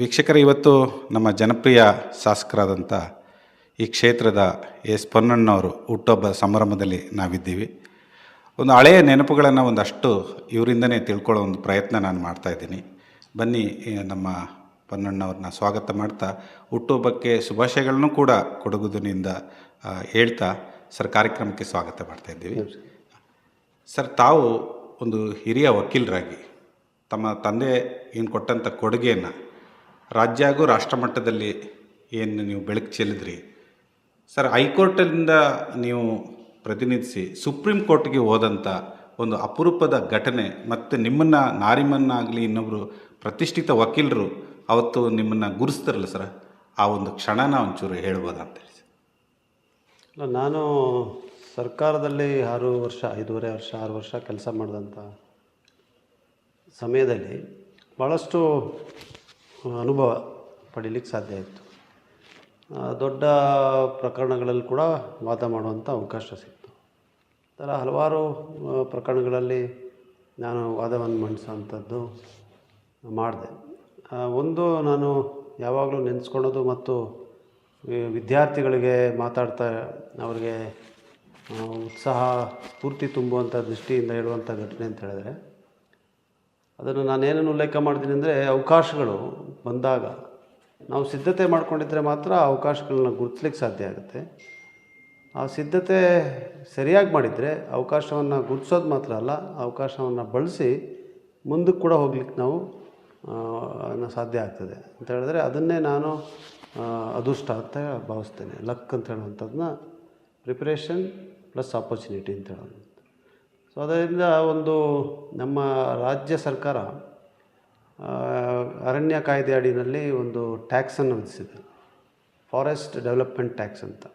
ವೀಕ್ಷಕರೇ, ಇವತ್ತು ನಮ್ಮ ಜನಪ್ರಿಯ ಶಾಸಕರಾದಂಥ ಈ ಕ್ಷೇತ್ರದ ಎಸ್ ಪೊನ್ನಣ್ಣವರು ಹುಟ್ಟೊಬ್ಬ ಸಂಭ್ರಮದಲ್ಲಿ ನಾವಿದ್ದೀವಿ. ಒಂದು ಹಳೆಯ ನೆನಪುಗಳನ್ನು ಒಂದಷ್ಟು ಇವರಿಂದನೇ ತಿಳ್ಕೊಳ್ಳೋ ಒಂದು ಪ್ರಯತ್ನ ನಾನು ಮಾಡ್ತಾ ಇದ್ದೀನಿ. ಬನ್ನಿ ನಮ್ಮ ಪೊನ್ನಣ್ಣವ್ರನ್ನ ಸ್ವಾಗತ ಮಾಡ್ತಾ, ಹುಟ್ಟುಹಬ್ಬಕ್ಕೆ ಶುಭಾಶಯಗಳನ್ನು ಕೂಡ ಕೊಡಗುದಿನಿಂದ ಹೇಳ್ತಾ ಸರ್ ಕಾರ್ಯಕ್ರಮಕ್ಕೆ ಸ್ವಾಗತ ಮಾಡ್ತಾ ಇದ್ದೀವಿ. ಸರ್, ತಾವು ಒಂದು ಹಿರಿಯ ವಕೀಲರಾಗಿ ತಮ್ಮ ತಂದೆ ಏನು ಕೊಟ್ಟಂಥ ಕೊಡುಗೆಯನ್ನು ರಾಜ್ಯ ಹಾಗೂ ರಾಷ್ಟ್ರ ಏನು ನೀವು ಬೆಳಕು ಚೆಲ್ಲಿದ್ರಿ? ಸರ್ ಹೈಕೋರ್ಟಿಂದ ನೀವು ಪ್ರತಿನಿಧಿಸಿ ಸುಪ್ರೀಂ ಕೋರ್ಟ್ಗೆ ಹೋದಂಥ ಒಂದು ಅಪರೂಪದ ಘಟನೆ ಮತ್ತು ನಿಮ್ಮನ್ನು ನಾರಿಮನ್ನಾಗಲಿ ಇನ್ನೊಬ್ಬರು ಪ್ರತಿಷ್ಠಿತ ವಕೀಲರು ಅವತ್ತು ನಿಮ್ಮನ್ನು ಗುರುಸ್ತಾರಲ್ಲ ಸರ್, ಆ ಒಂದು ಕ್ಷಣನ ಒಂಚೂರು ಹೇಳ್ಬೋದಾ ಅಂತ ಹೇಳಿ ಇಲ್ಲ ನಾನು ಸರ್ಕಾರದಲ್ಲಿ ಆರು ವರ್ಷ, ಐದೂವರೆ ವರ್ಷ, ಆರು ವರ್ಷ ಕೆಲಸ ಮಾಡಿದಂಥ ಸಮಯದಲ್ಲಿ ಭಾಳಷ್ಟು ಅನುಭವ ಪಡೀಲಿಕ್ಕೆ ಸಾಧ್ಯ ಆಯಿತು ದೊಡ್ಡ ಪ್ರಕರಣಗಳಲ್ಲಿ ಕೂಡ ವಾದ ಮಾಡುವಂಥ ಅವಕಾಶ ಸಿಕ್ತು. ಥರ ಹಲವಾರು ಪ್ರಕರಣಗಳಲ್ಲಿ ನಾನು ವಾದವನ್ನು ಮಂಡಿಸೋವಂಥದ್ದು ಮಾಡಿದೆ. ಒಂದು ನಾನು ಯಾವಾಗಲೂ ನೆನೆಸ್ಕೊಳ್ಳೋದು ಮತ್ತು ವಿದ್ಯಾರ್ಥಿಗಳಿಗೆ ಮಾತಾಡ್ತಾ ಅವರಿಗೆ ಉತ್ಸಾಹ, ಸ್ಫೂರ್ತಿ ತುಂಬುವಂಥ ದೃಷ್ಟಿಯಿಂದ ಹೇಳುವಂಥ ಘಟನೆ ಅಂತ ಹೇಳಿದ್ರೆ ಅದನ್ನು ನಾನೇನನ್ನು ಉಲ್ಲೇಖ ಮಾಡ್ತೀನಿ ಅಂದರೆ ಅವಕಾಶಗಳು ಬಂದಾಗ ನಾವು ಸಿದ್ಧತೆ ಮಾಡಿಕೊಂಡಿದ್ದರೆ ಮಾತ್ರ ಆ ಅವಕಾಶಗಳನ್ನ ಗುರುತಿಸ್ಲಿಕ್ಕೆ ಸಾಧ್ಯ ಆಗುತ್ತೆ. ಆ ಸಿದ್ಧತೆ ಸರಿಯಾಗಿ ಮಾಡಿದರೆ ಅವಕಾಶವನ್ನು ಗುರುತಿಸೋದು ಮಾತ್ರ ಅಲ್ಲ, ಅವಕಾಶವನ್ನು ಬಳಸಿ ಮುಂದಕ್ಕೆ ಕೂಡ ಹೋಗ್ಲಿಕ್ಕೆ ನಾವು ಸಾಧ್ಯ ಆಗ್ತದೆ. ಅಂತ ಹೇಳಿದ್ರೆ ಅದನ್ನೇ ನಾನು ಅದೃಷ್ಟ ಅಂತ ಭಾವಿಸ್ತೇನೆ. ಲಕ್ ಅಂತ ಹೇಳುವಂಥದ್ದನ್ನ ಪ್ರಿಪ್ರೇಷನ್ ಪ್ಲಸ್ ಆಪರ್ಚುನಿಟಿ ಅಂತ ಹೇಳೋದು. ಸೊ ಅದರಿಂದ ಒಂದು ನಮ್ಮ ರಾಜ್ಯ ಸರ್ಕಾರ ಅರಣ್ಯ ಕಾಯ್ದೆ ಅಡಿನಲ್ಲಿ ಒಂದು ಟ್ಯಾಕ್ಸನ್ನು ವಿಧಿಸಿದೆ. ಫಾರೆಸ್ಟ್ ಡೆವಲಪ್ಮೆಂಟ್ ಟ್ಯಾಕ್ಸ್ ಅಂತ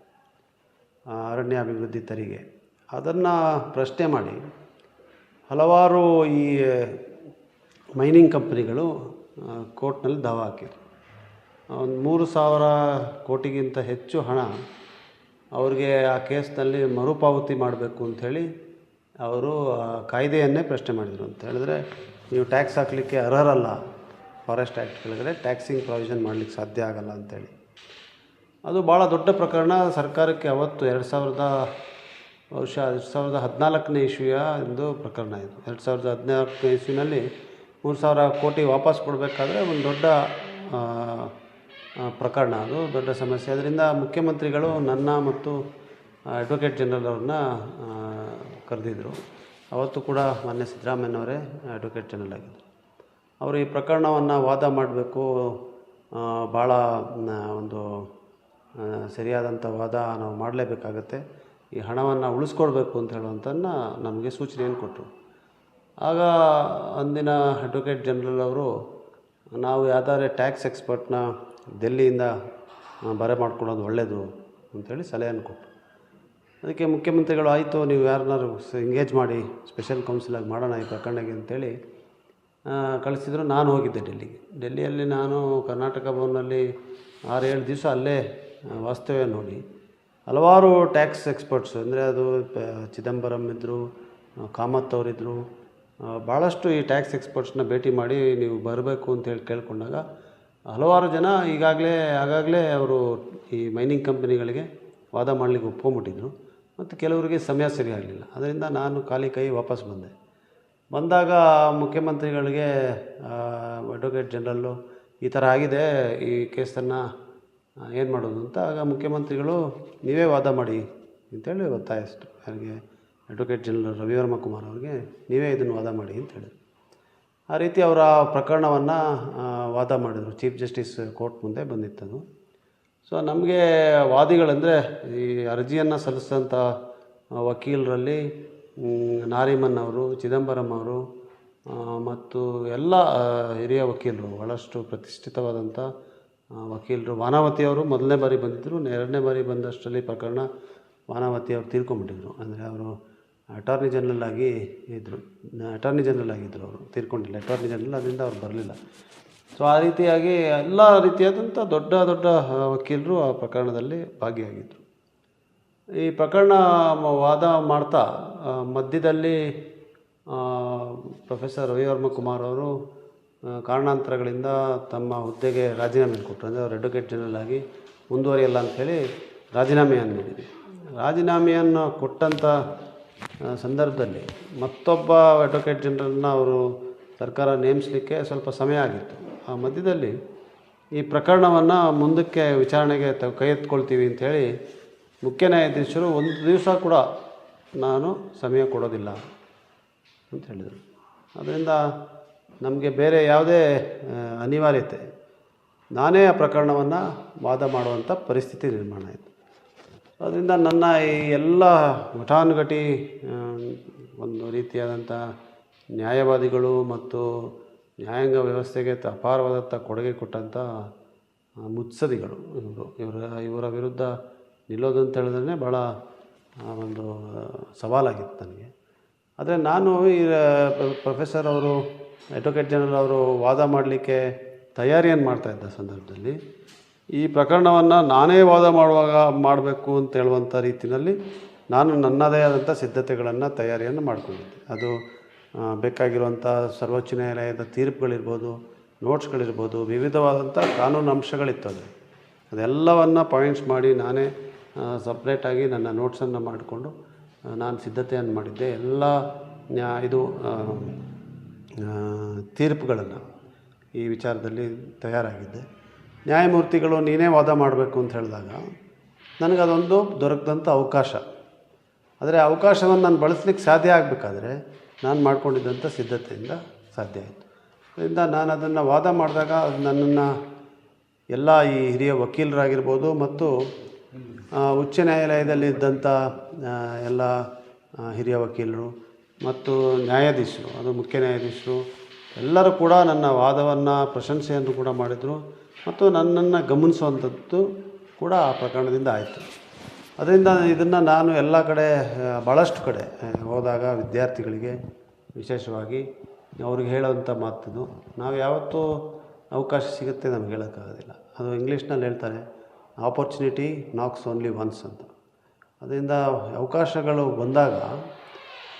ಅರಣ್ಯ ಅಭಿವೃದ್ಧಿ ತೆರಿಗೆ. ಅದನ್ನು ಪ್ರಶ್ನೆ ಮಾಡಿ, ಹಲವಾರು ಈ ಮೈನಿಂಗ್ ಕಂಪ್ನಿಗಳು ಕೋರ್ಟ್ನಲ್ಲಿ ದಾವ ಹಾಕಿದ್ರು ಒಂದು ಮೂರು ಸಾವಿರ ಕೋಟಿಗಿಂತ ಹೆಚ್ಚು ಹಣ ಅವ್ರಿಗೆ ಆ ಕೇಸ್ನಲ್ಲಿ ಮರುಪಾವತಿ ಮಾಡಬೇಕು ಅಂಥೇಳಿ ಅವರು ಕಾಯ್ದೆಯನ್ನೇ ಪ್ರಶ್ನೆ ಮಾಡಿದರು ಅಂತ ಹೇಳಿದ್ರೆ, ನೀವು ಟ್ಯಾಕ್ಸ್ ಹಾಕಲಿಕ್ಕೆ ಅರ್ಹರಲ್ಲ, ಫಾರೆಸ್ಟ್ ಆ್ಯಕ್ಟ್ ಕೆಳಗಡೆ, ಟ್ಯಾಕ್ಸಿಂಗ್ ಪ್ರಾವಿಷನ್ ಮಾಡಲಿಕ್ಕೆ ಸಾಧ್ಯ ಆಗಲ್ಲ ಅಂತೇಳಿ. ಅದು ಭಾಳ ದೊಡ್ಡ ಪ್ರಕರಣ. ಸರ್ಕಾರಕ್ಕೆ ಅವತ್ತು ಎರಡು ಸಾವಿರದ ವರ್ಷ, ಎರಡು ಸಾವಿರದ ಹದಿನಾಲ್ಕನೇ ಇಶ್ವಿಯ ಒಂದು ಪ್ರಕರಣ ಇದು. ಎರಡು ಸಾವಿರದ ಹದಿನಾಲ್ಕನೇ ಇಸ್ವಿನಲ್ಲಿ ಮೂರು ಸಾವಿರ ಕೋಟಿ ವಾಪಸ್ ಕೊಡಬೇಕಾದ್ರೆ ಒಂದು ದೊಡ್ಡ ಪ್ರಕರಣ ಅದು, ದೊಡ್ಡ ಸಮಸ್ಯೆ. ಅದರಿಂದ ಮುಖ್ಯಮಂತ್ರಿಗಳು ನನ್ನ ಮತ್ತು ಅಡ್ವೊಕೇಟ್ ಜನರಲ್ ಅವ್ರನ್ನ ಕರೆದಿದ್ದರು ಅವತ್ತು ಕೂಡ ಮಾನ್ಯ ಸಿದ್ದರಾಮಯ್ಯನವರೇ ಅಡ್ವೊಕೇಟ್ ಜನರಲ್ ಆಗಿದ್ದರು ಅವರು ಈ ಪ್ರಕರಣವನ್ನು ವಾದ ಮಾಡಬೇಕು ಭಾಳ ಒಂದು ಸರಿಯಾದಂಥ ವಾದ ನಾವು ಮಾಡಲೇಬೇಕಾಗತ್ತೆ. ಈ ಹಣವನ್ನು ಉಳಿಸ್ಕೊಡ್ಬೇಕು ಅಂತ ಹೇಳುವಂಥನ್ನ ನಮಗೆ ಸೂಚನೆಯನ್ನು ಕೊಟ್ಟರು ಆಗ ಅಂದಿನ ಅಡ್ವೊಕೇಟ್ ಜನರಲ್ ಅವರು, ನಾವು ಯಾವ್ದಾದ್ರೆ ಟ್ಯಾಕ್ಸ್ ಎಕ್ಸ್ಪರ್ಟ್ನ ಡೆಲ್ಲಿಯಿಂದ ಬರೆ ಮಾಡ್ಕೊಳ್ಳೋದು ಒಳ್ಳೆಯದು ಅಂಥೇಳಿ ಸಲಹೆಯನ್ನು ಕೊಟ್ಟರು ಅದಕ್ಕೆ ಮುಖ್ಯಮಂತ್ರಿಗಳು, ಆಯಿತು, ನೀವು ಯಾರನ್ನಾರು ಎಂಗೇಜ್ ಮಾಡಿ ಸ್ಪೆಷಲ್ ಕೌನ್ಸಿಲಾಗಿ ಮಾಡೋಣ ಈ ಪ್ರಕರಣಕ್ಕೆ ಅಂತೇಳಿ ಕಳಿಸಿದ್ರು. ನಾನು ಹೋಗಿದ್ದೆ ಡೆಲ್ಲಿಗೆ. ಡೆಲ್ಲಿಯಲ್ಲಿ ನಾನು ಕರ್ನಾಟಕ ಭವನಲ್ಲಿ ಆರು ಏಳು ದಿವಸ ಅಲ್ಲೇ ವಾಸ್ತವ್ಯ ನೋಡಿ. ಹಲವಾರು ಟ್ಯಾಕ್ಸ್ ಎಕ್ಸ್ಪರ್ಟ್ಸ್, ಅಂದರೆ ಅದು ಚಿದಂಬರಂ ಇದ್ದರು ಕಾಮತ್ ಅವರಿದ್ದರು ಭಾಳಷ್ಟು ಈ ಟ್ಯಾಕ್ಸ್ ಎಕ್ಸ್ಪರ್ಟ್ಸ್ನ ಭೇಟಿ ಮಾಡಿ ನೀವು ಬರಬೇಕು ಅಂತೇಳಿ ಕೇಳಿಕೊಂಡಾಗ, ಹಲವಾರು ಜನ ಈಗಾಗಲೇ, ಆಗಾಗಲೇ ಅವರು ಈ ಮೈನಿಂಗ್ ಕಂಪನಿಗಳಿಗೆ ವಾದ ಮಾಡಲಿಕ್ಕೆ ಒಪ್ಕೊಂಬಿಟ್ಟಿದ್ರು ಮತ್ತು ಕೆಲವರಿಗೆ ಸಮಯ ಸರಿ ಅದರಿಂದ ನಾನು ಖಾಲಿ ಕೈ ವಾಪಸ್ ಬಂದೆ. ಬಂದಾಗ ಮುಖ್ಯಮಂತ್ರಿಗಳಿಗೆ ಅಡ್ವೊಕೇಟ್ ಜನರಲ್ಲು ಈ ಥರ ಆಗಿದೆ, ಈ ಕೇಸನ್ನು ಏನು ಮಾಡೋದು ಅಂತ ಆಗ ಮುಖ್ಯಮಂತ್ರಿಗಳು, ನೀವೇ ವಾದ ಮಾಡಿ ಅಂತೇಳಿ ಒತ್ತಾಯಿಸ್ತು ಅವರಿಗೆ ಅಡ್ವೊಕೇಟ್ ಜನರಲ್ ರವಿವರ್ಮ ಕುಮಾರ್ ಅವ್ರಿಗೆ, ನೀವೇ ಇದನ್ನು ವಾದ ಮಾಡಿ ಅಂತ ಹೇಳಿದ್ರು ಆ ರೀತಿ ಅವರ ಪ್ರಕರಣವನ್ನು ವಾದ ಮಾಡಿದರು. ಚೀಫ್ ಜಸ್ಟಿಸ್ ಕೋರ್ಟ್ ಮುಂದೆ ಬಂದಿತ್ತದು. ಸೊ ನಮಗೆ ವಾದಿಗಳಂದರೆ ಈ ಅರ್ಜಿಯನ್ನು ಸಲ್ಲಿಸಿದಂಥ ವಕೀಲರಲ್ಲಿ ನಾರಿಮನ್ ಅವರು, ಚಿದಂಬರಂ ಅವರು ಮತ್ತು ಎಲ್ಲ ಹಿರಿಯ ವಕೀಲರು ಭಾಳಷ್ಟು ಪ್ರತಿಷ್ಠಿತವಾದಂಥ ವಕೀಲರು. ವಾನಾವತಿ ಅವರು ಮೊದಲನೇ ಬಾರಿ ಬಂದಿದ್ದರು ಎರಡನೇ ಬಾರಿ ಬಂದಷ್ಟರಲ್ಲಿ ಪ್ರಕರಣ ವಾನಾವತಿ ಅವರು ತೀರ್ಕೊಂಡ್ಬಿಟ್ಟಿದ್ರು. ಅಂದರೆ ಅವರು ಅಟಾರ್ನಿ ಜನರಲ್ ಆಗಿ ಇದ್ದರು ಅಟಾರ್ನಿ ಜನರಲ್ ಆಗಿದ್ದರು ಅವರು, ತೀರ್ಕೊಂಡಿಲ್ಲ. ಅಟಾರ್ನಿ ಜನರಲ್ ಅದರಿಂದ ಅವ್ರು ಬರಲಿಲ್ಲ. ಸೊ ಆ ರೀತಿಯಾಗಿ ಎಲ್ಲ ರೀತಿಯಾದಂಥ ದೊಡ್ಡ ದೊಡ್ಡ ವಕೀಲರು ಆ ಪ್ರಕರಣದಲ್ಲಿ ಭಾಗಿಯಾಗಿದ್ದರು ಈ ಪ್ರಕರಣ ವಾದ ಮಾಡ್ತಾ ಮಧ್ಯದಲ್ಲಿ ಪ್ರೊಫೆಸರ್ ರವಿವರ್ಮ ಕುಮಾರ್ ಅವರು ಕಾರಣಾಂತರಗಳಿಂದ ತಮ್ಮ ಹುದ್ದೆಗೆ ರಾಜೀನಾಮೆ ಕೊಟ್ಟರು. ಅಂದರೆ ಅವರು ಅಡ್ವೊಕೇಟ್ ಜನರಲ್ ಆಗಿ ಮುಂದುವರಿಯಲ್ಲ ಅಂಥೇಳಿ ರಾಜೀನಾಮೆಯನ್ನು ನೀಡಿದೆ ರಾಜೀನಾಮೆಯನ್ನು ಕೊಟ್ಟಂಥ ಸಂದರ್ಭದಲ್ಲಿ ಮತ್ತೊಬ್ಬ ಅಡ್ವೊಕೇಟ್ ಜನರಲ್ನ ಅವರು ಸರ್ಕಾರ ನೇಮಿಸಲಿಕ್ಕೆ ಸ್ವಲ್ಪ ಸಮಯ ಆಗಿತ್ತು. ಆ ಮಧ್ಯದಲ್ಲಿ ಈ ಪ್ರಕರಣವನ್ನು ಮುಂದಕ್ಕೆ ವಿಚಾರಣೆಗೆ ತ, ಕೈ ಎತ್ಕೊಳ್ತೀವಿ ಅಂಥೇಳಿ ಮುಖ್ಯ ನ್ಯಾಯಾಧೀಶರು ಒಂದು ದಿವಸ ಕೂಡ ನಾನು ಸಮಯ ಕೊಡೋದಿಲ್ಲ ಅಂತ ಹೇಳಿದರು. ಅದರಿಂದ ನಮಗೆ ಬೇರೆ ಯಾವುದೇ ಅನಿವಾರ್ಯತೆ, ನಾನೇ ಆ ಪ್ರಕರಣವನ್ನು ವಾದ ಮಾಡುವಂಥ ಪರಿಸ್ಥಿತಿ ನಿರ್ಮಾಣ ಆಯಿತು. ಅದರಿಂದ ನನ್ನ ಈ ಎಲ್ಲ ಘಟಾನುಘಟಿ ಒಂದು ರೀತಿಯಾದಂಥ ನ್ಯಾಯವಾದಿಗಳು ಮತ್ತು ನ್ಯಾಯಾಂಗ ವ್ಯವಸ್ಥೆಗೆ ಅಪಾರವಾದಂಥ ಕೊಡುಗೆ ಕೊಟ್ಟಂಥ ಮುತ್ಸದಿಗಳು ಇವರು. ಇವರ ಇವರ ವಿರುದ್ಧ ನಿಲ್ಲೋದಂತ ಹೇಳಿದ್ರೆ ಭಾಳ ಒಂದು ಸವಾಲಾಗಿತ್ತು ನನಗೆ. ಆದರೆ ನಾನು ಈ ಪ್ರೊಫೆಸರ್ ಅವರು, ಅಡ್ವೊಕೇಟ್ ಜನರಲ್ ಅವರು ವಾದ ಮಾಡಲಿಕ್ಕೆ ತಯಾರಿಯನ್ನು ಮಾಡ್ತಾಯಿದ್ದ ಸಂದರ್ಭದಲ್ಲಿ, ಈ ಪ್ರಕರಣವನ್ನು ನಾನೇ ವಾದ ಮಾಡುವಾಗ ಮಾಡಬೇಕು ಅಂತ ಹೇಳುವಂಥ ರೀತಿಯಲ್ಲಿ ನಾನು ನನ್ನದೇ ಆದಂಥ ಸಿದ್ಧತೆಗಳನ್ನು ತಯಾರಿಯನ್ನು ಮಾಡ್ಕೊಂಡಿದ್ದೆ. ಅದು ಬೇಕಾಗಿರುವಂಥ ಸರ್ವೋಚ್ಚ ನ್ಯಾಯಾಲಯದ ತೀರ್ಪುಗಳಿರ್ಬೋದು, ನೋಟ್ಸ್ಗಳಿರ್ಬೋದು ವಿವಿಧವಾದಂಥ ಕಾನೂನು ಅಂಶಗಳಿತ್ತು ಅದು. ಅದೆಲ್ಲವನ್ನು ಪಾಯಿಂಟ್ಸ್ ಮಾಡಿ ನಾನೇ ಸಪ್ರೇಟಾಗಿ ನನ್ನ ನೋಟ್ಸನ್ನು ಮಾಡಿಕೊಂಡು ನಾನು ಸಿದ್ಧತೆಯನ್ನು ಮಾಡಿದ್ದೆ. ಎಲ್ಲ ಇದು ತೀರ್ಪುಗಳನ್ನು ಈ ವಿಚಾರದಲ್ಲಿ ತಯಾರಾಗಿದ್ದೆ. ನ್ಯಾಯಮೂರ್ತಿಗಳು ನೀನೇ ವಾದ ಮಾಡಬೇಕು ಅಂತ ಹೇಳಿದಾಗ ನನಗದೊಂದು ದೊರಕಿದಂಥ ಅವಕಾಶ. ಆದರೆ ಅವಕಾಶವನ್ನು ನಾನು ಬಳಸ್ಲಿಕ್ಕೆ ಸಾಧ್ಯ ಆಗಬೇಕಾದ್ರೆ ನಾನು ಮಾಡಿಕೊಂಡಿದ್ದಂಥ ಸಿದ್ಧತೆಯಿಂದ ಸಾಧ್ಯ ಆಯಿತು. ಅದರಿಂದ ನಾನು ಅದನ್ನು ವಾದ ಮಾಡಿದಾಗ ಅದು ನನ್ನನ್ನು ಎಲ್ಲ ಈ ಹಿರಿಯ ವಕೀಲರಾಗಿರ್ಬೋದು ಮತ್ತು ಉಚ್ಚ ನ್ಯಾಯಾಲಯದಲ್ಲಿ ಇದ್ದಂಥ ಎಲ್ಲ ಹಿರಿಯ ವಕೀಲರು ಮತ್ತು ನ್ಯಾಯಾಧೀಶರು, ಅದು ಮುಖ್ಯ ನ್ಯಾಯಾಧೀಶರು, ಎಲ್ಲರೂ ಕೂಡ ನನ್ನ ವಾದವನ್ನು, ಪ್ರಶಂಸೆಯನ್ನು ಕೂಡ ಮಾಡಿದರು ಮತ್ತು ನನ್ನನ್ನು ಗಮನಿಸುವಂಥದ್ದು ಕೂಡ ಆ ಪ್ರಕರಣದಿಂದ ಆಯಿತು. ಅದರಿಂದ ಇದನ್ನು ನಾನು ಎಲ್ಲ ಕಡೆ ಭಾಳಷ್ಟು ಕಡೆ ಹೋದಾಗ ವಿದ್ಯಾರ್ಥಿಗಳಿಗೆ ವಿಶೇಷವಾಗಿ ಅವ್ರಿಗೆ ಹೇಳೋವಂಥ ಮಾತಿದು. ನಾವು ಯಾವತ್ತೂ ಅವಕಾಶ ಸಿಗುತ್ತೆ ನಮ್ಗೆ ಹೇಳೋಕ್ಕಾಗೋದಿಲ್ಲ. ಅದು ಇಂಗ್ಲೀಷ್ನಲ್ಲಿ ಹೇಳ್ತಾರೆ ಆಪರ್ಚುನಿಟಿ ನಾಕ್ಸ್ ಓನ್ಲಿ ಒನ್ಸ್ ಅಂತ. ಅದರಿಂದ ಅವಕಾಶಗಳು ಬಂದಾಗ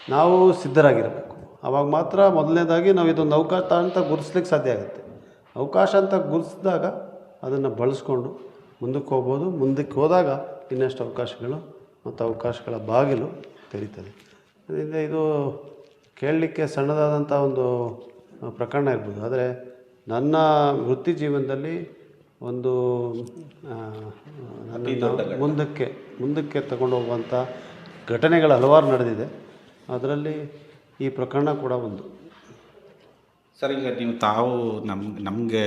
ನಾವು ಸಿದ್ಧರಾಗಿರಬೇಕು. ಆವಾಗ ಮಾತ್ರ ಮೊದಲನೇದಾಗಿ ನಾವು ಇದೊಂದು ಅವಕಾಶ ಅಂತ ಗುರುಸ್ಲಿಕ್ಕೆ ಸಾಧ್ಯ ಆಗುತ್ತೆ. ಅವಕಾಶ ಅಂತ ಗುರುತಿಸಿದಾಗ ಅದನ್ನು ಬಳಸ್ಕೊಂಡು ಮುಂದಕ್ಕೆ ಹೋಗ್ಬೋದು. ಮುಂದಕ್ಕೆ ಹೋದಾಗ ಇನ್ನಷ್ಟು ಅವಕಾಶಗಳು ಮತ್ತು ಅವಕಾಶಗಳ ಬಾಗಿಲು ತೆರೀತದೆ. ಅದರಿಂದ ಇದು ಕೇಳಲಿಕ್ಕೆ ಸಣ್ಣದಾದಂಥ ಒಂದು ಪ್ರಕರಣ ಇರ್ಬೋದು. ಆದರೆ ನನ್ನ ವೃತ್ತಿ ಜೀವನದಲ್ಲಿ ಒಂದು ನನ್ನ ಮುಂದಕ್ಕೆ ಮುಂದಕ್ಕೆ ತಗೊಂಡು ಹೋಗುವಂಥ ಘಟನೆಗಳು ಹಲವಾರು ನಡೆದಿದೆ. ಅದರಲ್ಲಿ ಈ ಪ್ರಕರಣ ಕೂಡ ಒಂದು. ಸರ್, ಈಗ ನೀವು ತಾವು ನಮ್, ನಮಗೆ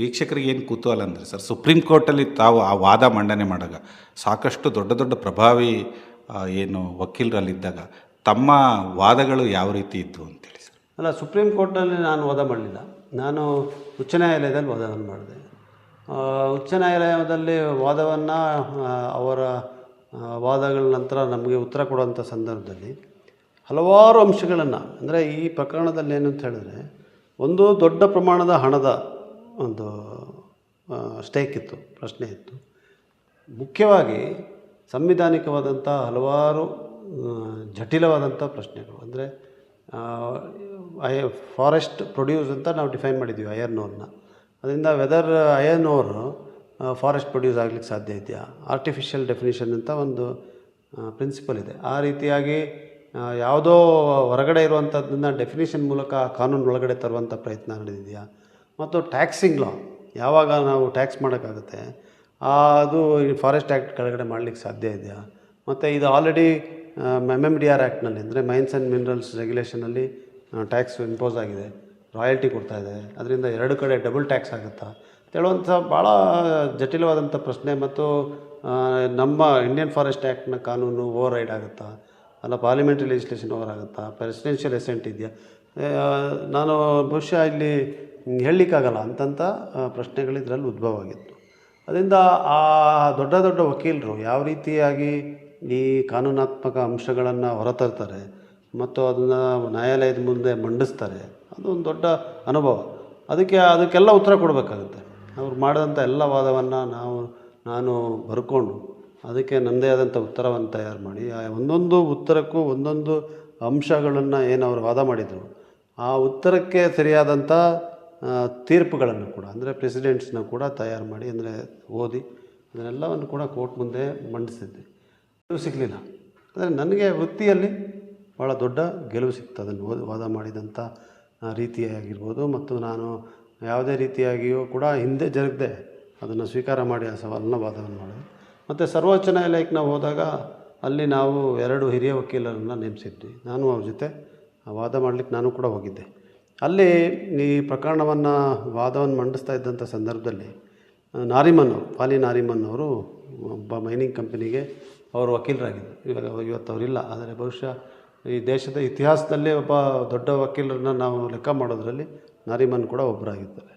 ವೀಕ್ಷಕರಿಗೆ ಏನು ಕುತೂಹಲ ಅಂದರೆ ಸರ್, ಸುಪ್ರೀಂ ಕೋರ್ಟಲ್ಲಿ ತಾವು ಆ ವಾದ ಮಂಡನೆ ಮಾಡಾಗ ಸಾಕಷ್ಟು ದೊಡ್ಡ ದೊಡ್ಡ ಪ್ರಭಾವಿ ಏನು ವಕೀಲರಲ್ಲಿದ್ದಾಗ ತಮ್ಮ ವಾದಗಳು ಯಾವ ರೀತಿ ಇದ್ವು ಅಂತೇಳಿ ಸರ್? ಅಲ್ಲ, ಸುಪ್ರೀಂ ಕೋರ್ಟಲ್ಲಿ ನಾನು ವಾದ ಮಾಡಲಿಲ್ಲ. ನಾನು ಉಚ್ಚ ನ್ಯಾಯಾಲಯದಲ್ಲಿ ವಾದವನ್ನು ಮಾಡಿದೆ. ಉಚ್ಚ ನ್ಯಾಯಾಲಯದಲ್ಲಿ ವಾದವನ್ನು ಅವರ ವಾದಗಳ ನಂತರ ನಮಗೆ ಉತ್ತರ ಕೊಡುವಂಥ ಸಂದರ್ಭದಲ್ಲಿ ಹಲವಾರು ಅಂಶಗಳನ್ನು, ಅಂದರೆ ಈ ಪ್ರಕರಣದಲ್ಲಿ ಏನು ಅಂತ ಹೇಳಿದ್ರೆ ಒಂದು ದೊಡ್ಡ ಪ್ರಮಾಣದ ಹಣದ ಒಂದು ಸ್ಟೇಕ್ ಇತ್ತು, ಪ್ರಶ್ನೆ ಇತ್ತು. ಮುಖ್ಯವಾಗಿ ಸಂವಿಧಾನಿಕವಾದಂಥ ಹಲವಾರು ಜಟಿಲವಾದಂಥ ಪ್ರಶ್ನೆಗಳು. ಅಂದರೆ ಐ ಫಾರೆಸ್ಟ್ ಪ್ರೊಡ್ಯೂಸ್ ಅಂತ ನಾವು ಡಿಫೈನ್ ಮಾಡಿದ್ದೀವಿ ಅಯರ್ನ್ ಓರ್ನ ಅದರಿಂದ whether iron ore forest produce ಆಗಲಿಕ್ಕೆ ಸಾಧ್ಯ ಇದೆಯಾ? ಆರ್ಟಿಫಿಷಿಯಲ್ ಡೆಫಿನಿಷನ್ ಅಂತ ಒಂದು ಪ್ರಿನ್ಸಿಪಲ್ ಇದೆ. ಆ ರೀತಿಯಾಗಿ ಯಾವುದೋ ಹೊರಗಡೆ ಇರುವಂಥದ್ದನ್ನು ಡೆಫಿನೇಷನ್ ಮೂಲಕ ಕಾನೂನು ಒಳಗಡೆ ತರುವಂಥ ಪ್ರಯತ್ನ ನಡೆದಿದೆಯಾ? ಮತ್ತು ಟ್ಯಾಕ್ಸಿಂಗ್ ಲಾ ಯಾವಾಗ ನಾವು ಟ್ಯಾಕ್ಸ್ ಮಾಡೋಕ್ಕಾಗುತ್ತೆ? ಅದು ಫಾರೆಸ್ಟ್ ಆ್ಯಕ್ಟ್ ಕೆಳಗಡೆ ಮಾಡಲಿಕ್ಕೆ ಸಾಧ್ಯ ಇದೆಯಾ? ಮತ್ತು ಇದು already M M D R ಆ್ಯಕ್ಟ್ನಲ್ಲಿ ಅಂದರೆ ಮೈನ್ಸ್ ಆ್ಯಂಡ್ ಮಿನರಲ್ಸ್ ರೆಗ್ಯುಲೇಷನಲ್ಲಿ ಟ್ಯಾಕ್ಸ್ ಇಂಪೋಸ್ ಆಗಿದೆ ರಾಯಲ್ಟಿ ಕೊಡ್ತಾ ಇದೆ, ಅದರಿಂದ ಎರಡು ಕಡೆ ಡಬಲ್ ಟ್ಯಾಕ್ಸ್ ಆಗುತ್ತಾ? ಹೇಳುವಂಥ ಭಾಳ ಜಟಿಲವಾದಂಥ ಪ್ರಶ್ನೆ ಮತ್ತು ನಮ್ಮ ಇಂಡಿಯನ್ ಫಾರೆಸ್ಟ್ ಆ್ಯಕ್ಟ್ನ ಕಾನೂನು ಓವರ್ ರೈಡ್ ಆಗುತ್ತಾ? ಅಲ್ಲ ಪಾರ್ಲಿಮೆಂಟ್ರಿ ಲೆಜಿಸ್ಲೇಷನ್ ಓವರ್ ಆಗುತ್ತಾ ಪ್ರೆಸಿಡೆನ್ಷಿಯಲ್ ಎಸೆಂಟ್ ಇದೆಯಾ ನಾನು ಬಹುಶಃ ಇಲ್ಲಿ ಹೇಳಲಿಕ್ಕಾಗಲ್ಲ ಅಂತಂಥ ಪ್ರಶ್ನೆಗಳು ಇದರಲ್ಲಿ ಉದ್ಭವ ಆಗಿತ್ತು. ಅದರಿಂದ ಆ ದೊಡ್ಡ ದೊಡ್ಡ ವಕೀಲರು ಯಾವ ರೀತಿಯಾಗಿ ಈ ಕಾನೂನಾತ್ಮಕ ಅಂಶಗಳನ್ನು ಹೊರತರ್ತಾರೆ ಮತ್ತು ಅದನ್ನು ನ್ಯಾಯಾಲಯದ ಮುಂದೆ ಮಂಡಿಸ್ತಾರೆ, ಅದೊಂದು ದೊಡ್ಡ ಅನುಭವ. ಅದಕ್ಕೆ ಅದಕ್ಕೆಲ್ಲ ಉತ್ತರ ಕೊಡಬೇಕಾಗುತ್ತೆ. ಅವ್ರು ಮಾಡಿದಂಥ ಎಲ್ಲ ವಾದವನ್ನು ನಾವು, ನಾನು ಬರ್ಕೊಂಡು ಅದಕ್ಕೆ ನನ್ನದೇ ಆದಂಥ ಉತ್ತರವನ್ನು ತಯಾರು ಮಾಡಿ, ಆ ಒಂದೊಂದು ಉತ್ತರಕ್ಕೂ ಒಂದೊಂದು ಅಂಶಗಳನ್ನು ಏನು ಅವರು ವಾದ ಮಾಡಿದರು. ಆ ಉತ್ತರಕ್ಕೆ ಸರಿಯಾದಂಥ ತೀರ್ಪುಗಳನ್ನು ಕೂಡ, ಅಂದರೆ ಪ್ರೆಸಿಡೆಂಟ್ಸ್ನ ಕೂಡ ತಯಾರು ಮಾಡಿ, ಅಂದರೆ ಓದಿ, ಅದನ್ನೆಲ್ಲವನ್ನು ಕೂಡ ಕೋರ್ಟ್ ಮುಂದೆ ಮಂಡಿಸಿದ್ದೆ. ಗೆಲುವು ಸಿಗಲಿಲ್ಲ. ಆದರೆ ನನಗೆ ವೃತ್ತಿಯಲ್ಲಿ ಭಾಳ ದೊಡ್ಡ ಗೆಲುವು ಸಿಕ್ತು. ಅದನ್ನು ಓದಿ, ವಾದ ಮಾಡಿದಂಥ ರೀತಿಯಾಗಿರ್ಬೋದು. ಮತ್ತು ನಾನು ಯಾವುದೇ ರೀತಿಯಾಗಿಯೂ ಕೂಡ ಹಿಂದೆ ಜರುಗದೆ ಅದನ್ನು ಸ್ವೀಕಾರ ಮಾಡಿ ಆ ಸವಾಲನ್ನ ವಾದವನ್ನು ಮಾಡಿದೆ. ಮತ್ತು ಸರ್ವೋಚ್ಚ ನ್ಯಾಯಾಲಯಕ್ಕೆ ನಾವು ಹೋದಾಗ ಅಲ್ಲಿ ನಾವು ಎರಡು ಹಿರಿಯ ವಕೀಲರನ್ನು ನೇಮಿಸಿದ್ವಿ. ನಾನು ಅವ್ರ ಜೊತೆ ವಾದ ಮಾಡಲಿಕ್ಕೆ ನಾನು ಕೂಡ ಹೋಗಿದ್ದೆ. ಅಲ್ಲಿ ಈ ಪ್ರಕರಣವನ್ನು ವಾದವನ್ನು ಮಂಡಿಸ್ತಾ ಇದ್ದಂಥ ಸಂದರ್ಭದಲ್ಲಿ ನಾರಿಮನ್ ಪಾಲಿ ನಾರಿಮನ್ ಅವರು ಒಬ್ಬ ಮೈನಿಂಗ್ ಕಂಪನಿಗೆ ಅವರು ವಕೀಲರಾಗಿದ್ದರು. ಇವಾಗ ಇವತ್ತು ಅವರಿಲ್ಲ, ಆದರೆ ಬಹುಶಃ ಈ ದೇಶದ ಇತಿಹಾಸದಲ್ಲೇ ಒಬ್ಬ ದೊಡ್ಡ ವಕೀಲರನ್ನ ನಾವು ಲೆಕ್ಕ ಮಾಡೋದರಲ್ಲಿ ನಾರಿಮನ್ ಕೂಡ ಒಬ್ಬರಾಗಿದ್ದಾರೆ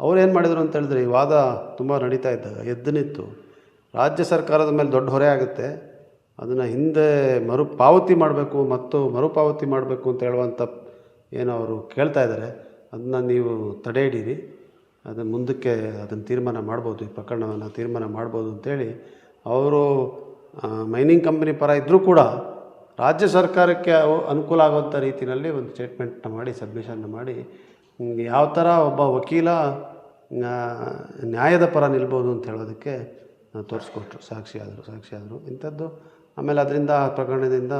ಅವ್ರು ಏನು ಮಾಡಿದರು ಅಂತ ಹೇಳಿದ್ರೆ, ಈ ವಾದ ತುಂಬ ನಡೀತಾ ಇದ್ದಾಗ ಎದ್ದು ನಿಂತು ರಾಜ್ಯ ಸರ್ಕಾರದ ಮೇಲೆ ದೊಡ್ಡ ಹೊರೆ ಆಗುತ್ತೆ. ಅದನ್ನು ಹಿಂದೆ ಮರುಪಾವತಿ ಮಾಡಬೇಕು ಮತ್ತು ಮರುಪಾವತಿ ಮಾಡಬೇಕು ಅಂತ ಹೇಳುವಂಥ ಏನು ಅವರು ಕೇಳ್ತಾ ಇದ್ದಾರೆ. ಅದನ್ನ ನೀವು ತಡೆ ಹಿಡೀರಿ. ಅದನ್ನು ಮುಂದಕ್ಕೆ ಅದನ್ನು ತೀರ್ಮಾನ ಮಾಡ್ಬೋದು, ಈ ಪ್ರಕರಣವನ್ನು ತೀರ್ಮಾನ ಮಾಡ್ಬೋದು ಅಂತೇಳಿ ಅವರು ಮೈನಿಂಗ್ ಕಂಪನಿ ಪರ ಇದ್ದರೂ ಕೂಡ ರಾಜ್ಯ ಸರ್ಕಾರಕ್ಕೆ ಅನುಕೂಲ ಆಗುವಂಥ ರೀತಿಯಲ್ಲಿ ಒಂದು ಸ್ಟೇಟ್ಮೆಂಟ್ನ ಮಾಡಿ ಸಬ್ಮಿಷನ್ನ ಮಾಡಿ ಯಾವ ಥರ ಒಬ್ಬ ವಕೀಲ ನ್ಯಾಯದ ಪರ ನಿಲ್ಬೋದು ಅಂತ ಹೇಳೋದಕ್ಕೆ ತೋರಿಸ್ಕೊಟ್ರು, ಸಾಕ್ಷಿ ಆದರು ಸಾಕ್ಷಿ ಆದರು. ಇಂಥದ್ದು, ಆಮೇಲೆ ಅದರಿಂದ ಪ್ರಕರಣದಿಂದ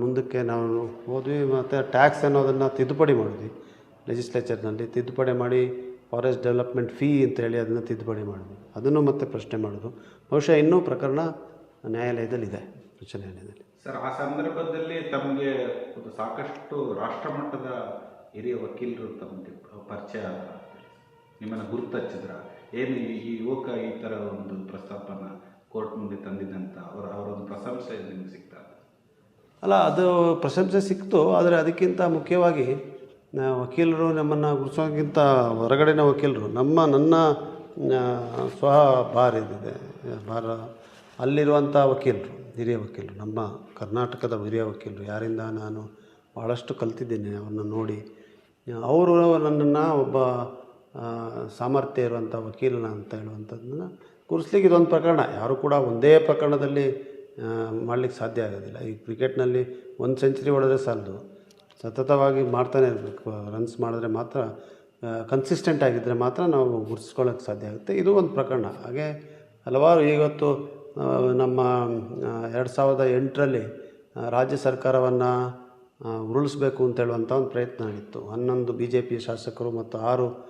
ಮುಂದಕ್ಕೆ ನಾವು ಹೋದ್ವಿ, ಮತ್ತು ಟ್ಯಾಕ್ಸ್ ಅನ್ನೋದನ್ನು ತಿದ್ದುಪಡಿ ಮಾಡಿದ್ವಿ. ಲೆಜಿಸ್ಲೇಚರ್ನಲ್ಲಿ ತಿದ್ದುಪಡಿ ಮಾಡಿ, ಫಾರೆಸ್ಟ್ ಡೆವಲಪ್ಮೆಂಟ್ ಫೀ ಅಂತ ಹೇಳಿ ಅದನ್ನು ತಿದ್ದುಪಡಿ ಮಾಡಿದ್ವಿ. ಅದನ್ನು ಮತ್ತೆ ಪ್ರಶ್ನೆ ಮಾಡೋದು ಬಹುಶಃ ಇನ್ನೂ ಪ್ರಕರಣ ನ್ಯಾಯಾಲಯದಲ್ಲಿದೆ, ಉಚ್ಚ ನ್ಯಾಯಾಲಯದಲ್ಲಿ. ಸರ್, ಆ ಸಂದರ್ಭದಲ್ಲಿ ತಮಗೆ ಒಂದು ಸಾಕಷ್ಟು ರಾಷ್ಟ್ರಮಟ್ಟದ ಹಿರಿಯ ವಕೀಲರು ತಮಗೆ ಪರಿಚಯ? ನಿಮ್ಮನ್ನು ಗುರುತಚ್ಚಿದ್ರ ಏನು ಈ ಯುವಕ ಈ ಥರ ಒಂದು ಪ್ರಸ್ತಾಪನ ಕೋರ್ಟ್ ಮುಂದೆ ತಂದಿದ್ದಂತ ಅವರ ಅವರೊಂದು ಪ್ರಶಂಸೆ ನಿಮ್ಗೆ ಸಿಗ್ತಾ ಅಲ್ಲ, ಅದು ಪ್ರಶಂಸೆ ಸಿಕ್ತು, ಆದರೆ ಅದಕ್ಕಿಂತ ಮುಖ್ಯವಾಗಿ ವಕೀಲರು ನಮ್ಮನ್ನು ಗುರುಸೋಕ್ಕಿಂತ ಹೊರಗಡೆನ ವಕೀಲರು, ನಮ್ಮ, ನನ್ನ ಸ್ವಹ ಭಾರ ಇದಿದೆ ಬಾರ ಅಲ್ಲಿರುವಂಥ ವಕೀಲರು, ಹಿರಿಯ ವಕೀಲರು, ನಮ್ಮ ಕರ್ನಾಟಕದ ಹಿರಿಯ ವಕೀಲರು, ಯಾರಿಂದ ನಾನು ಭಾಳಷ್ಟು ಕಲ್ತಿದ್ದೇನೆ, ಅವ್ರನ್ನ ನೋಡಿ. ಅವರು ನನ್ನನ್ನು ಒಬ್ಬ ಸಾಮರ್ಥ್ಯ ಇರುವಂಥ ವಕೀಲನ ಅಂತ ಹೇಳುವಂಥದ್ದನ್ನು ಕೂರಿಸ್ಲಿಕ್ಕೆ ಇದೊಂದು ಪ್ರಕರಣ. ಯಾರು ಕೂಡ ಒಂದೇ ಪ್ರಕರಣದಲ್ಲಿ ಮಾಡಲಿಕ್ಕೆ ಸಾಧ್ಯ ಆಗೋದಿಲ್ಲ. ಈ ಕ್ರಿಕೆಟ್ನಲ್ಲಿ ಒಂದು ಸೆಂಚುರಿ ಹೊಡೆದ್ರೆ ಸಾಲದು. ಸತತವಾಗಿ ಮಾಡ್ತಾನೆ ಇರಬೇಕು. ರನ್ಸ್ ಮಾಡಿದ್ರೆ ಮಾತ್ರ ಕನ್ಸಿಸ್ಟೆಂಟ್ ಆಗಿದ್ದರೆ ಮಾತ್ರ ನಾವು ಗುರುತಿಸ್ಕೊಳ್ಳೋಕ್ಕೆ ಸಾಧ್ಯ ಆಗುತ್ತೆ. ಇದು ಒಂದು ಪ್ರಕರಣ. ಹಾಗೆ ಹಲವಾರು ಇವತ್ತು ನಮ್ಮ ಎರಡು ಸಾವಿರದ ಎಂಟರಲ್ಲಿ ರಾಜ್ಯ ಸರ್ಕಾರವನ್ನು ಉರುಳಿಸ್ಬೇಕು ಅಂತ ಹೇಳುವಂಥ ಒಂದು ಪ್ರಯತ್ನ ಆಗಿತ್ತು. ಹನ್ನೊಂದು ಬಿ ಜೆ ಪಿ ಶಾಸಕರು ಮತ್ತು ಆರು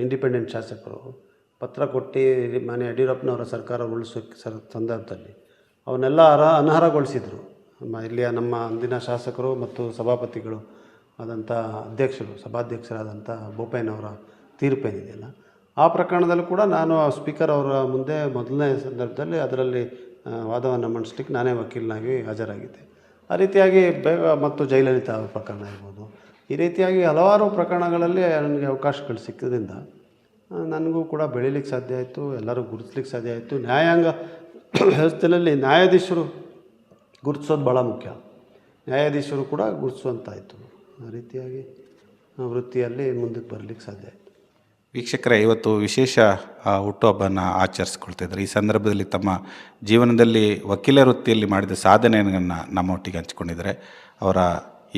ಇಂಡಿಪೆಂಡೆಂಟ್ ಶಾಸಕರು ಪತ್ರ ಕೊಟ್ಟು ಮನೆ ಯಡಿಯೂರಪ್ಪನವರ ಸರ್ಕಾರ ಉಳಿಸೋಕ್ಕೆ ಸರ್ ಸಂದರ್ಭದಲ್ಲಿ ಅವನ್ನೆಲ್ಲ ಅರ ಅನರ್ಹಗೊಳಿಸಿದರು. ಇಲ್ಲಿಯ ನಮ್ಮ ಅಂದಿನ ಶಾಸಕರು ಮತ್ತು ಸಭಾಪತಿಗಳು ಆದಂಥ ಅಧ್ಯಕ್ಷರು ಸಭಾಧ್ಯಕ್ಷರಾದಂಥ ಬೋಪಯ್ಯನವರ ತೀರ್ಪೇನಿದೆಯಲ್ಲ ಆ ಪ್ರಕರಣದಲ್ಲೂ ಕೂಡ ನಾನು ಸ್ಪೀಕರ್ ಅವರ ಮುಂದೆ ಮೊದಲನೇ ಸಂದರ್ಭದಲ್ಲಿ ಅದರಲ್ಲಿ ಆ, ವಾದವನ್ನು ಮಂಡಿಸ್ಲಿಕ್ಕೆ ನಾನೇ ವಕೀಲನಾಗಿ ಹಾಜರಾಗಿದ್ದೆ. ಆ ರೀತಿಯಾಗಿ ಬೇಗ ಮತ್ತು ಜಯಲಲಿತಾ ಪ್ರಕರಣ ಇರ್ಬೋದು. ಈ ರೀತಿಯಾಗಿ ಹಲವಾರು ಪ್ರಕರಣಗಳಲ್ಲಿ ನನಗೆ ಅವಕಾಶಗಳು ಸಿಕ್ಕಿದ್ರಿಂದ ನನಗೂ ಕೂಡ ಬೆಳೀಲಿಕ್ಕೆ ಸಾಧ್ಯ ಆಯಿತು, ಎಲ್ಲರೂ ಗುರುತಿಸ್ಲಿಕ್ಕೆ ಸಾಧ್ಯ ಆಯಿತು. ನ್ಯಾಯಾಂಗ ವ್ಯವಸ್ಥೆಯಲ್ಲಿ ನ್ಯಾಯಾಧೀಶರು ಗುರುತಿಸೋದು ಭಾಳ ಮುಖ್ಯ. ನ್ಯಾಯಾಧೀಶರು ಕೂಡ ಗುರುತಿಸುವಂತಾಯಿತು. ಆ ರೀತಿಯಾಗಿ ವೃತ್ತಿಯಲ್ಲಿ ಮುಂದಕ್ಕೆ ಬರಲಿಕ್ಕೆ ಸಾಧ್ಯ ಆಯಿತು. ವೀಕ್ಷಕರ, ಇವತ್ತು ವಿಶೇಷ ಹುಟ್ಟುಹಬ್ಬನ ಆಚರಿಸ್ಕೊಳ್ತಿದ್ದಾರೆ. ಈ ಸಂದರ್ಭದಲ್ಲಿ ತಮ್ಮ ಜೀವನದಲ್ಲಿ ವಕೀಲ ವೃತ್ತಿಯಲ್ಲಿ ಮಾಡಿದ ಸಾಧನೆಯನ್ನು ನಮ್ಮೊಟ್ಟಿಗೆ ಹಂಚಿಕೊಂಡಿದ್ದಾರೆ. ಅವರ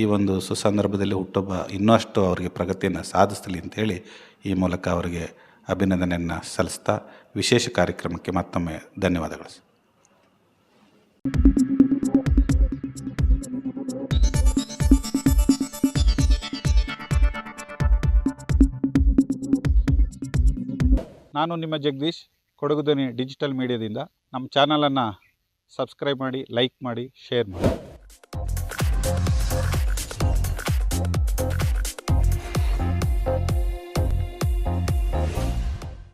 ಈ ಒಂದು ಸುಸಂದರ್ಭದಲ್ಲಿ ಹುಟ್ಟೊಬ್ಬ ಇನ್ನಷ್ಟು ಅವರಿಗೆ ಪ್ರಗತಿಯನ್ನು ಸಾಧಿಸಲಿ ಅಂತೇಳಿ ಈ ಮೂಲಕ ಅವರಿಗೆ ಅಭಿನಂದನೆಯನ್ನು ಸಲ್ಲಿಸ್ತಾ ವಿಶೇಷ ಕಾರ್ಯಕ್ರಮಕ್ಕೆ ಮತ್ತೊಮ್ಮೆ ಧನ್ಯವಾದಗಳು. ನಾನು ನಿಮ್ಮ ಜಗದೀಶ್, ಕೊಡಗು ಡಿಜಿಟಲ್ ಮೀಡಿಯಾದಿಂದ ನಮ್ಮ ಚಾನಲನ್ನು ಸಬ್ಸ್ಕ್ರೈಬ್ ಮಾಡಿ, ಲೈಕ್ ಮಾಡಿ, ಶೇರ್ ಮಾಡಿ